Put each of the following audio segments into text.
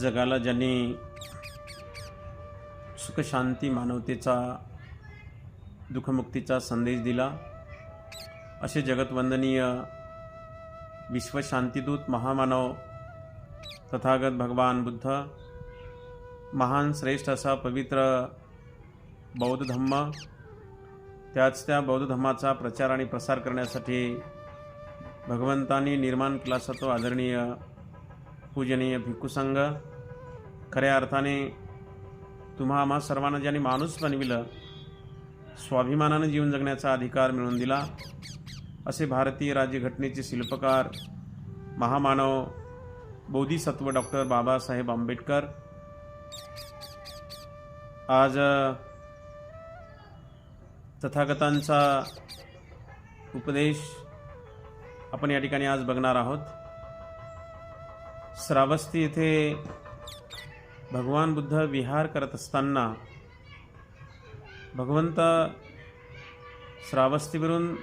जगाला ज्यांनी सुखशांती मानवतेचा दुःखमुक्तीचा संदेश दिला असे जगतवंदनीय विश्वशांतीदूत महामानव तथागत भगवान बुद्ध महान श्रेष्ठ असा पवित्र बौद्ध धम्म त्याच त्या बौद्ध धम्माचा प्रचार आणि प्रसार करण्यासाठी भगवंतांनी निर्माण केला असा तो आदरणीय पूजनीय भिक्खूसंघ खऱ्या अर्थाने तुम्हा आम्हा सर्वांना ज्यांनी माणूस बनविलं स्वाभिमानानं जीवन जगण्याचा अधिकार मिळवून दिला असे भारतीय राज्यघटनेचे शिल्पकार महामानव बोधिसत्व डॉक्टर बाबासाहेब आंबेडकर. आज तथागतांचा उपदेश आपण या ठिकाणी आज बघणार आहोत. श्रावस्ती येथे भगवान बुद्ध विहार करत असताना भगवंत श्रावस्तीवरून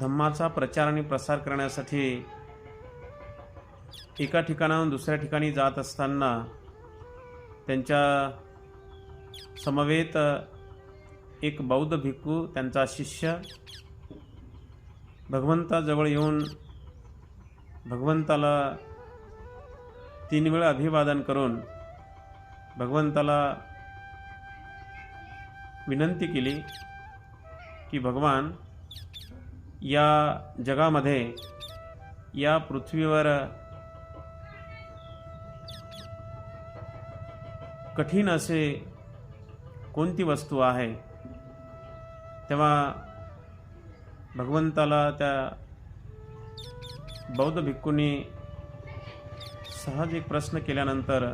धम्माचा प्रचार आणि प्रसार करण्यासाठी एका ठिकाणाहून दुसऱ्या ठिकाणी जात असताना त्यांच्या समवेत एक बौद्ध भिक्खू त्यांचा शिष्य भगवंताजवळ येऊन भगवंताला तीन वेळा अभिवादन करून भगवंताला विनंती केली की भगवान या जगामध्ये या पृथ्वीवर कठीण असे कोणती वस्तू आहे? तेव्हा भगवंताला त्या बौद्ध भिक्खूंनी सहज एक प्रश्न केल्यानंतर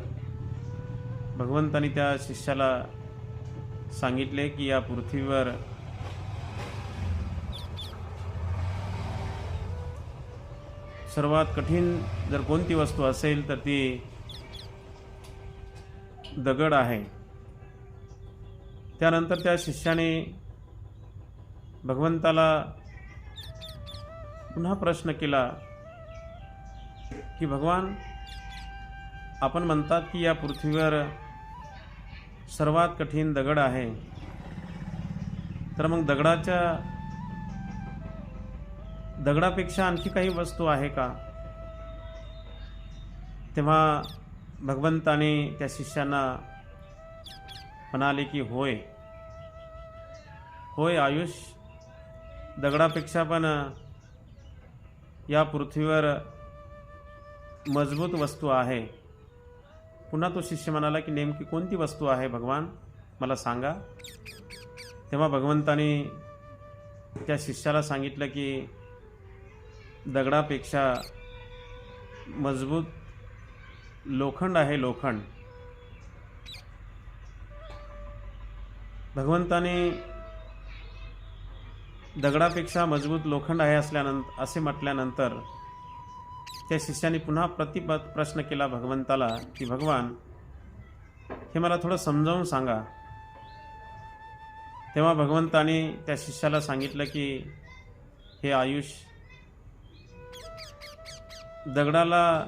भगवंतानी त्या शिष्याला सांगितले की या पृथ्वीवर सर्वात कठीण जर कोणती वस्तू असेल तर ती दगड आहे. त्यानंतर त्या शिष्याने भगवंताला पुन्हा प्रश्न केला की भगवान आपण म्हणतात की या पृथ्वीवर सर्वात कठीण दगड आहे. तर मग दगडाच्या दगडापेक्षा आणखी काही वस्तू आहे का? तेव्हा भगवंताने त्या शिष्यांना म्हणाले की होय. होय आयुष. दगडापेक्षा पण या पृथ्वीवर मजबूत वस्तू आहे. पुन्हा तो शिष्य म्हणाला की नेमकी कोणती वस्तू आहे भगवान? मला सांगा. तेव्हा भगवंताने त्या शिष्याला सांगितलं की दगडापेक्षा मजबूत लोखंड आहे लोखंड. भगवंताने दगडापेक्षा मजबूत लोखंड आहे असल्यानंतर असे म्हटल्यानंतर त्या शिष्याने पुन्हा प्रतिप प्रश्न केला भगवंताला की भगवान हे मला थोडं समजावून सांगा. तेव्हा भगवंताने त्या शिष्याला सांगितलं की हे आयुष दगडाला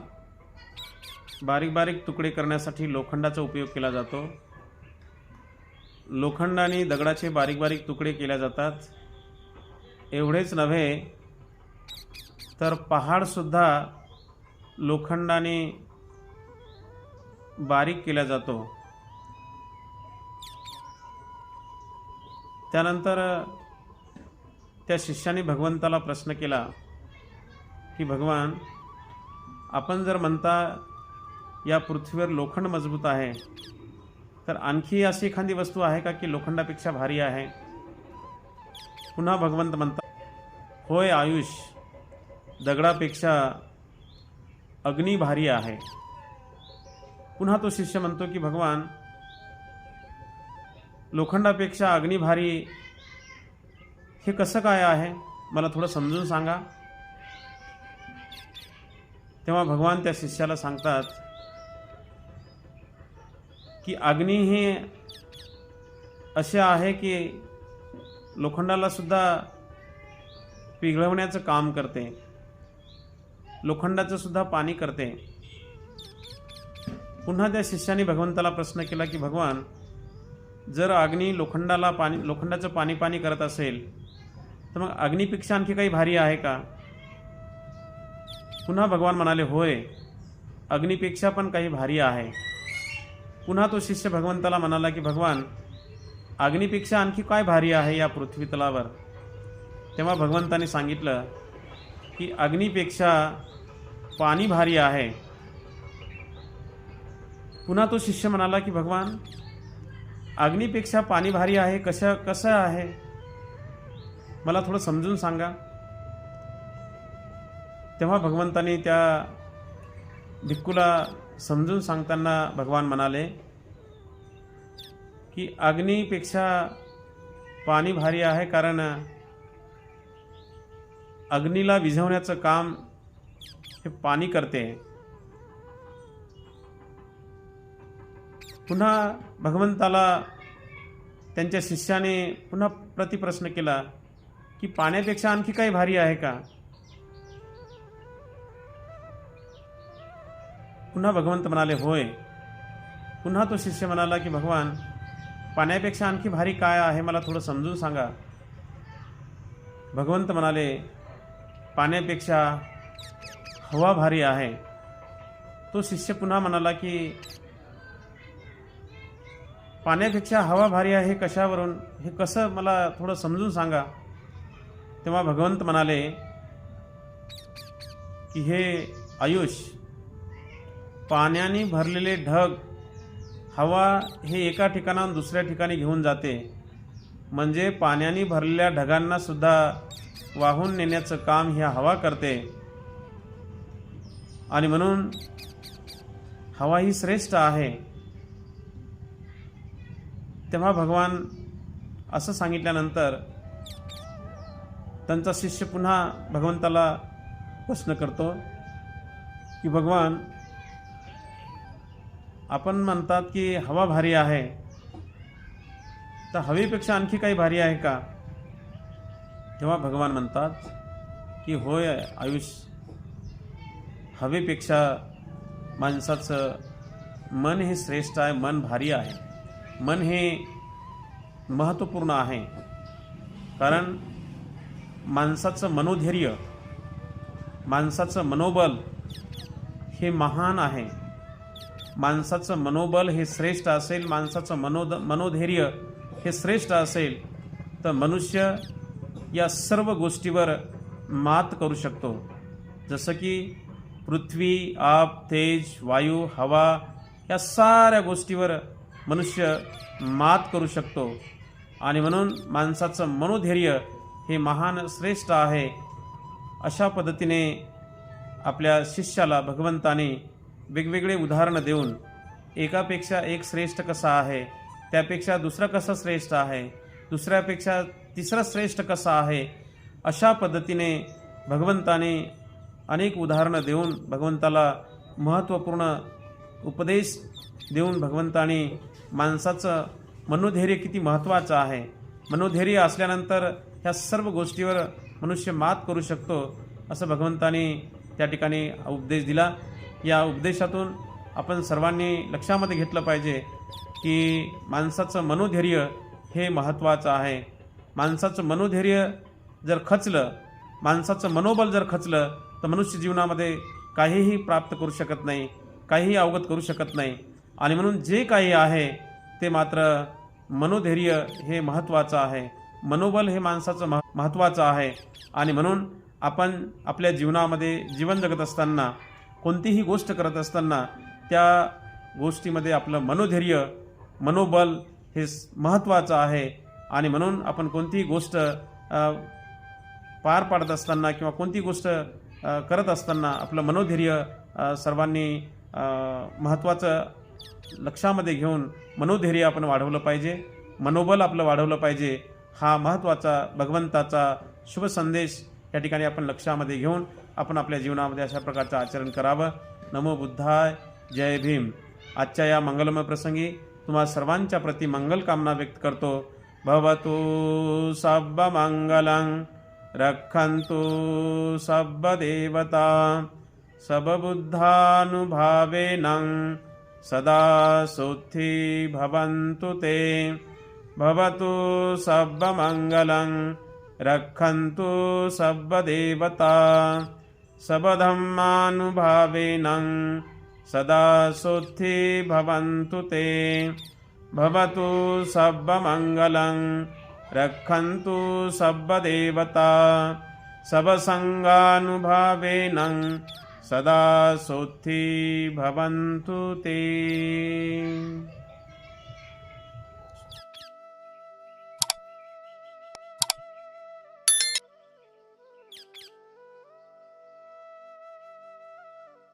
बारीक बारीक तुकडे करण्यासाठी लोखंडाचा उपयोग केला जातो. लोखंडाने दगडाचे बारीक बारीक तुकडे केल्या जातात. एवढेच नव्हे तर पहाडसुद्धा लोखंडाने बारीक केला जातो. त्यानंतर त्या शिष्याने भगवंताला प्रश्न केला की भगवान आपण जर म्हणता या पृथ्वीवर लोखंड मजबूत आहे तर आणखी अशी एखादी वस्तू आहे का की लोखंडापेक्षा भारी आहे? पुन्हा भगवंत म्हणतात होय आयुष दगडापेक्षा अग्नी भारी आहे. पुन्हा तो शिष्य म्हणतो की भगवान लोखंडापेक्षा अग्नी भारी हे कसं काय आहे? मला थोडं समजून सांगा. तेव्हा भगवान त्या शिष्याला सांगतात की अग्नी हे असे आहे की लोखंडाला सुद्धा पिघळवण्याचं काम करते. लोखंडाचं सुद्धा पाणी करते. पुन्हा त्या शिष्याने भगवंताला प्रश्न केला की भगवान जर अग्नी लोखंडाला पाणी लोखंडाचं पाणी पाणी करत असेल तर मग अग्नीपेक्षा आणखी काही भारी आहे का? पुन्हा भगवान म्हणाले होय अग्नीपेक्षा पण काही भारी आहे. पुन्हा तो शिष्य भगवंताला म्हणाला की भगवान अग्नीपेक्षा आणखी काय भारी आहे या पृथ्वीतलावर तेव्हा भगवंताने सांगितलं की अग्नीपेक्षा पाणी भारी आहे. पुन्हा तो शिष्य म्हणाला की भगवान अग्नीपेक्षा पाणी भारी आहे कशा कसं आहे? मला थोडं समजून सांगा. तेव्हा भगवंताने त्या भिक्कूला समजून सांगताना भगवान म्हणाले की अग्नीपेक्षा पाणी भारी आहे कारण अग्नीला विझवण्याचं काम हे पाणी करते. पुन्हा भगवंताला त्यांच्या शिष्याने पुन्हा प्रतिप्रश्न केला की पाण्यापेक्षा आणखी काही भारी आहे का? पुन्हा भगवंत म्हणाले होय. पुन्हा तो शिष्य म्हणाला की भगवान पाण्यापेक्षा आणखी भारी काय आहे? मला थोडं समजून सांगा. भगवंत म्हणाले पाण्यापेक्षा हवा भारी आहे. तो शिष्य पुन्हा म्हणाला की पाण्यापेक्षा हवा भारी आहे हे कशावरून? हे कसं मला थोडं समजून सांगा. तेव्हा भगवंत म्हणाले की हे आयुष पाण्याने भरलेले ढग हवा हे एका ठिकाणाहून दुसऱ्या ठिकाणी घेऊन जाते. म्हणजे पाण्याने भरलेल्या ढगांनासुद्धा वाहून नेण्याचं काम ही हवा करते. आणि म्हणून हवा ही श्रेष्ठ आहे. तेव्हा भगवान असं सांगितल्यानंतर त्यांचा शिष्य पुन्हा भगवंताला प्रश्न करतो की भगवान आपण म्हणतात की हवा भारी आहे. तर हवेपेक्षा आणखी काही भारी आहे का? तेव्हा भगवान म्हणतात की होय आयुष्य हवेपेक्षा माणसाचं मन हे श्रेष्ठ आहे मन भारी आहे. मन हे महत्त्वपूर्ण आहे. कारण माणसाचं मनोधैर्य माणसाचं मनोबल हे महान आहे. माणसाचं मनोबल हे श्रेष्ठ असेल माणसाचं मनोद मनोधैर्य हे श्रेष्ठ असेल तर मनुष्य या सर्व गोष्टीवर मात करू शकतो. जसं की पृथ्वी आप तेज वायू हवा या साऱ्या गोष्टीवर मनुष्य मात करू शकतो. आणि म्हणून माणसाचं मनोधैर्य हे महान श्रेष्ठ आहे. अशा पद्धतीने आपल्या शिष्याला भगवंताने वेगवेगळे उदाहरणं देऊन एकापेक्षा एक श्रेष्ठ कसा आहे? त्यापेक्षा दुसरा कसा श्रेष्ठ आहे? दुसऱ्यापेक्षा तिसरा श्रेष्ठ कसा आहे? अशा पद्धतीने भगवंताने अनेक उदाहरणं देऊन भगवंताला महत्त्वपूर्ण उपदेश देऊन भगवंताने माणसाचं मनोधैर्य किती महत्त्वाचं आहे? मनोधैर्य असल्यानंतर ह्या सर्व गोष्टीवर मनुष्य मात करू शकतो असं भगवंताने त्या ठिकाणी उपदेश दिला. या उपदेशातून आपण सर्वांनी लक्षामध्ये घेतलं पाहिजे की माणसाचं मनोधैर्य हे महत्त्वाचं आहे. माणसाचं मनोधैर्य जर खचलं माणसाचं मनोबल जर खचलं तर मनुष्य जीवनामध्ये काहीही प्राप्त करू शकत नाही काहीही अवगत करू शकत नाही. आणि म्हणून जे काही आहे ते मात्र मनोधैर्य हे महत्त्वाचं आहे. मनोबल हे माणसाचं मह महत्त्वाचं आहे. आणि म्हणून आपण आपल्या जीवनामध्ये जीवन जगत असताना कोणतीही गोष्ट करत असताना त्या गोष्टीमध्ये आपलं मनोधैर्य मनोबल हे महत्त्वाचं आहे. आणि म्हणून आपण कोणतीही गोष्ट पार पाडत असताना किंवा कोणती गोष्ट करत असताना आपलं मनोधैर्य सर्वांनी महत्त्वाचं लक्षामध्ये घेऊन मनोधैर्य आपण वाढवलं पाहिजे. मनोबल आपलं वाढवलं पाहिजे. हा महत्त्वाचा भगवंताचा शुभ संदेश या ठिकाणी आपण लक्षामध्ये घेऊन आपण आपल्या जीवनामध्ये अशा प्रकारचं आचरण करावं. नमो बुद्धाय. जय भीम. आजच्या या मंगलमय प्रसंगी तुम्हा सर्वांच्या प्रती मंगल कामना व्यक्त करतो. भवतु सब्ब मंगलं रक्षन्तु सब्ब देवता सबबुद्धानुभावेन सदा सुखी भवन्तु ते. भवतु सर्वमङ्गलं रक्षन्तु सर्वदेवता सबधम्मानुभावेन सदा सुखी भवन्तु ते। भवतु सर्वमङ्गलं रक्षन्तु सर्वदेवता। सबसङ्गानुभावेन सदा सुखी भवन्तु ते।